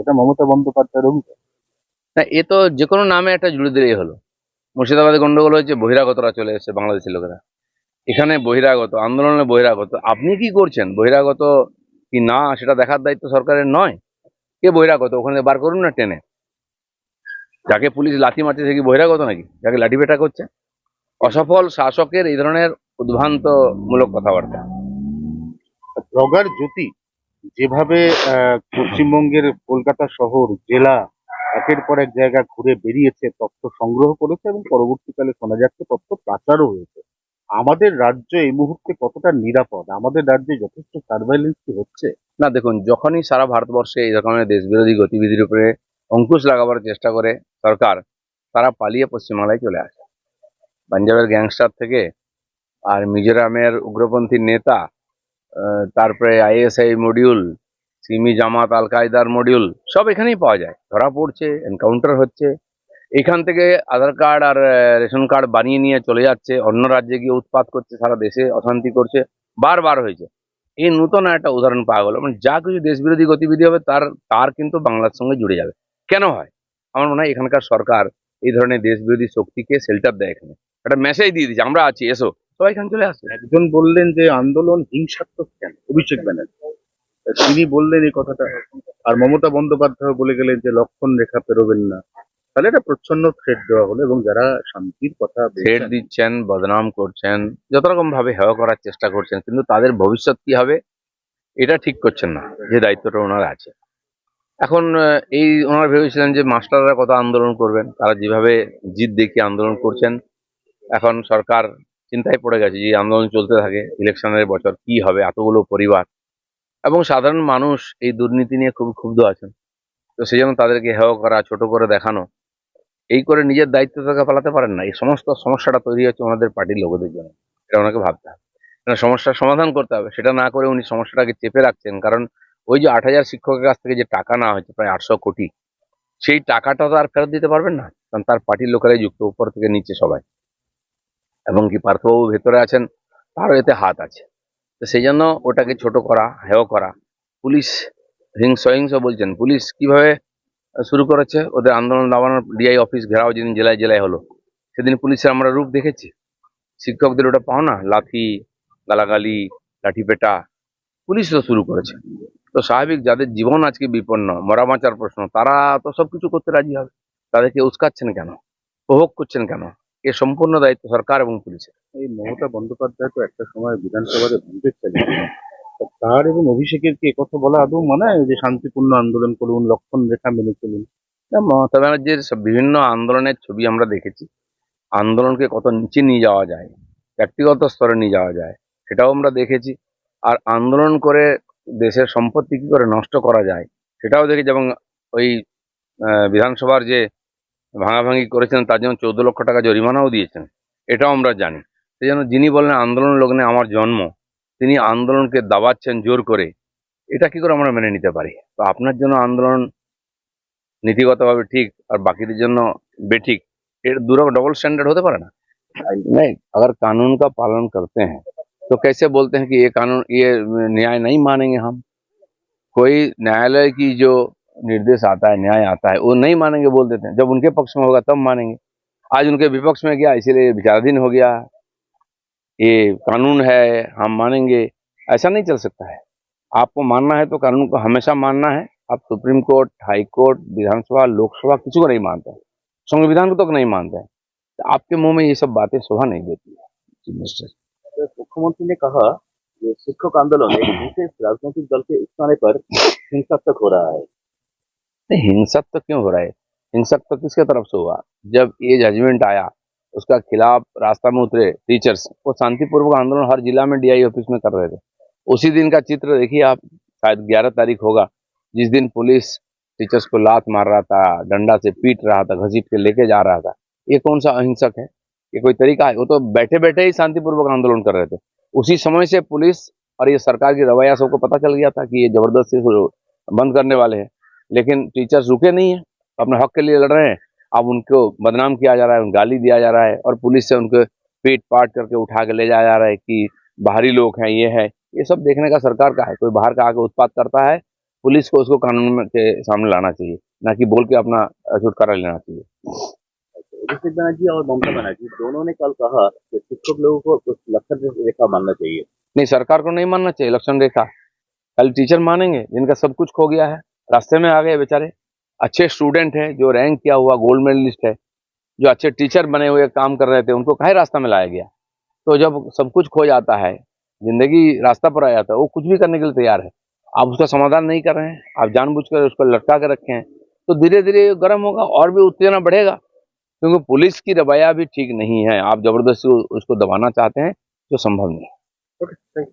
এটা মমতা বন্দ্যোপাধ্যায়ের অভিযোগ। না এ তো যে কোনো নামে একটা জুড়ে দিলেই হলো। মুর্শিদাবাদে গন্ডগোল হয়েছে বহিরাগতরা চলে এসেছে বাংলাদেশের লোকেরা। এখানে বহিরাগত আন্দোলনে বহিরাগত আপনি কি করছেন? বহিরাগত কি না সেটা দেখার দায়িত্ব সরকারের নয়। কে বহিরাগত? ওখানে বার করুন না টেনে। যাকে পুলিশ লাথি মারছে সে কি বহিরাগত নাকি? যাকে লাঠি পেটা করছে? অসফল শাসকের এই ধরনের উদ্ভ্রান্তমূলক কথাবার্তা। ব্লগার জ্যোতি যেভাবে পশ্চিমবঙ্গের কলকাতা শহর, জেলা একের পর এক জায়গা ঘুরে বেরিয়েছে, তথ্য সংগ্রহ করেছে এবং পরবর্তীকালে শোনা যাচ্ছে তথ্য পাচারও হয়েছে। আমাদের রাজ্য এই মুহূর্তে কতটা নিরাপদ? আমাদের রাজ্যে যথেষ্ট সার্ভাইলেন্স কি হচ্ছে? না, দেখুন, যখনই সারা ভারতবর্ষে এই রকমের দেশবিরোধী গতিবিধির উপরে অঙ্কুশ লাগাবার চেষ্টা করে সরকার, তারা পালিয়ে পশ্চিমবাংলায় চলে আসে। পাঞ্জাবের গ্যাংস্টার থেকে আর মিজোরামের উগ্রপন্থী নেতা তারপরে আইএসআই মডিউল সিমি জামাত আল কায়দার মডিউল সব এখানেই পাওয়া যায়। ধরা পড়ছে এনকাউন্টার হচ্ছে। এখান থেকে আধার কার্ড আর রেশন কার্ড বানিয়ে নিয়ে চলে যাচ্ছে। অন্য রাজ্যে গিয়ে উৎপাত করছে, সারা দেশে অশান্তি করছে। বারবার হয়েছে। এই নূতন একটা উদাহরণ পাওয়া গেল। মানে যা কিছু দেশবিরোধী গতিবিধি হবে, তার তার কিন্তু বাংলার সঙ্গে জুড়ে যাবে। কেন হয়? আমার মনে হয় এখানকার সরকার এই ধরনের দেশবিরোধী শক্তিকে শেল্টার দেয় এখানে। একটা মেসেজ দিয়ে দিচ্ছে, আমরা আছি, এসো। সবাই এখানে চলে আসে। একজন বললেন যে আন্দোলন হিংসাত্মক কেন? অভিষেক ব্যানার্জি। তিনি বললেন এই কথাটা। আর মমতা বন্দ্যোপাধ্যায় বলে গেলেন যে লক্ষণ রেখা পেরোবেন না। তাহলে এটা প্রচ্ছন্ন থ্রেড দেওয়া হলো এবং যারা শান্তির কথা থ্রেট দিচ্ছেন বদনাম করছেন যত রকম ভাবে হেয় করার চেষ্টা করছেন কিন্তু তাদের ভবিষ্যৎ কি হবে এটা ঠিক করছেন না যে দায়িত্বটা ওনার আছে। এখন এই ওনারা ভেবেছিলেন যে মাস্টাররা কত আন্দোলন করবেন তারা যেভাবে জিদ দেখিয়ে আন্দোলন করছেন এখন সরকার চিন্তায় পড়ে গেছে যে আন্দোলন চলতে থাকে, ইলেকশনের বছর কি হবে, এতগুলো পরিবার। এবং সাধারণ মানুষ এই দুর্নীতি নিয়ে খুব ক্ষুব্ধ আছেন। তো সেই জন্য তাদেরকে হেয় করা, ছোট করে দেখানো, এই করে নিজের দায়িত্ব থেকে পালাতে পারেন না। এই সমস্ত সমস্যাটা তৈরি হচ্ছে ওনাদের পার্টির লোকদের জন্য। এটা ওনাকে ভাবতে হবে। সমস্যার সমাধান করতে হবে। সেটা না করে উনি সমস্যাটাকে চেপে রাখছেন। কারণ ওই যে আট হাজার শিক্ষকের কাছ থেকে যে টাকা না হয়েছে, প্রায় আটশো কোটি, সেই টাকাটা তো আর ফেরত দিতে পারবেন না। কারণ তার পার্টির লোকেরাই যুক্ত, উপর থেকে নিচে সবাই। এবং কি পার্থবাবু ভেতরে আছেন, তারও এতে হাত আছে। তো সেই জন্য ওটাকে ছোট করা, হেয় করা। পুলিশ হিংস হিংস বলছেন, পুলিশ কীভাবে শুরু করেছে? ওদের আন্দোলন দাবানোর ডিআই অফিস ঘেরাও যেদিন জেলায় জেলায় হলো, সেদিন পুলিশের আমরা রূপ দেখেছি। শিক্ষকদের ওটা পাও না, লাথি, গালাগালি লাঠি পেটা পুলিশ তো শুরু করেছে। তো স্বাভাবিক যাদের জীবন আজকে বিপন্ন, মরা বাঁচার প্রশ্ন, তারা তো সবকিছু করতে রাজি হবে। তাদেরকে উস্কাচ্ছেন কেন? উপভোগ করছেন কেন? এ সম্পূর্ণ দায়িত্ব সরকার এবং পুলিশের। এই মমতা বন্দ্যোপাধ্যায় তো একটা সময় বিধানসভাতে ভাঙতে চালিয়েছিলেন তার এবং অভিষেকের কি কথা বলা আদৌ মানে যে শান্তিপূর্ণ আন্দোলন করুন লক্ষণ রেখা মেনে চলুন? মমতা ব্যানার্জির সব বিভিন্ন আন্দোলনের ছবি আমরা দেখেছি। আন্দোলনকে কত নিচে নিয়ে যাওয়া যায় ব্যক্তিগত স্তরে নিয়ে যাওয়া যায় সেটাও আমরা দেখেছি। আর আন্দোলন করে দেশের সম্পত্তি কি করে নষ্ট করা যায় সেটাও দেখেছি এবং ওই বিধানসভার যে ভাঙাভাঙি করেছেন তার জন্য চৌদ্দ লক্ষ টাকা জরিমানাও দিয়েছেন এটাও আমরা জানি সেই জন্য যিনি বললেন আন্দোলন লগ্নে আমার জন্ম তিনি আন্দোলনকে দাবাচ্ছেন জোর করে এটা কি করে আমরা মেনে নিতে পারি তো আপনার জন্য আন্দোলন নীতিগতভাবে ঠিক আর বাকিদের জন্য বেঠিক এর দুরক डबल स्टैंडर्ड होते पारे ना नहीं अगर कानून का पालन करते हैं तो कैसे बोलते हैं कि ये कानून ये न्याय नहीं मानेंगे हम कोई न्यायालय की जो निर्देश आता है, न्याय आता है, वो नहीं मानेंगे, बोल देते हैं। जब उनके पक्ष में होगा, तब मानेंगे। आज उनके विपक्ष में गया, इसीलिए विचाराधीन हो गया। ये कानून है, हम मानेंगे। ऐसा नहीं चल सकता है। आपको मानना है तो कानून को हमेशा मानना है। आप supreme court, high court, Vidhan Sabha, Lok Sabha, किसी को नहीं मानते संविधान को तक नहीं मानते हैं। तो आपके मुँह में ये सब बातें शोभा नहीं देती है। मुख्यमंत्री ने कहा शिक्षक आंदोलन एक विशेष राजनीतिक दल के उकसाने पर हिंसात्मक हो रहा है हिंसक तो क्यों हो रहा है? हिंसक तो किसके तरफ़ से हुआ? जब ये जजमेंट आया, उसका खिलाफ रास्ता में उतरे टीचर्स वो शांतिपूर्वक आंदोलन हर जिला में डीआई ऑफ़िस में कर रहे थे। उसी दिन का चित्र देखिए आप, शायद ग्यारह तारीख होगा, जिस दिन पुलिस टीचर्स को लात मार रहा था, डंडा से पीट रहा था, घसीट के लेके जा रहा था। ये कौन सा अहिंसक है? ये कोई तरीका है? वो तो बैठे बैठे ही शांतिपूर्वक आंदोलन कर रहे थे। उसी समय से पुलिस और ये सरकार की रवैया सबको पता चल गया था कि ये ज़बरदस्ती बंद करने वाले हैं। लेकिन टीचर्स रुके नहीं है अपने हक के लिए लड़ रहे हैं। अब उनको बदनाम किया जा रहा है गाली दिया जा रहा है और पुलिस से उनके पेट पाट करके उठा के ले जाया जा रहा है कि बाहरी लोग हैं ये है। ये सब देखने का सरकार का है कोई बाहर का आके उत्पात करता है पुलिस को उसको कानून के सामने लाना चाहिए ना कि बोल के अपना छुटकारा लेना चाहिए। अभिषेक बनर्जी और ममता बनर्जी दोनों ने कल कहा कि शिक्षक लोगों को कुछ लक्ष्य रेखा मानना चाहिए। नहीं सरकार को नहीं मानना चाहिए लक्षण रेखा। कल टीचर मानेंगे जिनका सब कुछ खो गया है। रास्ते में आ गए बेचारे। अच्छे स्टूडेंट हैं, जो रैंक किया हुआ गोल्ड मेडलिस्ट है, जो अच्छे टीचर बने हुए काम कर रहे थे, उनको काहे रास्ता में लाया गया? तो जब सब कुछ खो जाता है, ज़िंदगी रास्ता पर आ जाता है, वो कुछ भी करने के लिए तैयार है। आप उसका समाधान नहीं कर रहे हैं, आप जानबूझकर उसको लटका के रखे हैं तो धीरे धीरे गर्म होगा और भी उत्तेजना बढ़ेगा। क्योंकि पुलिस की रवैया भी ठीक नहीं है, आप ज़बरदस्ती उसको दबाना चाहते हैं जो संभव नहीं है।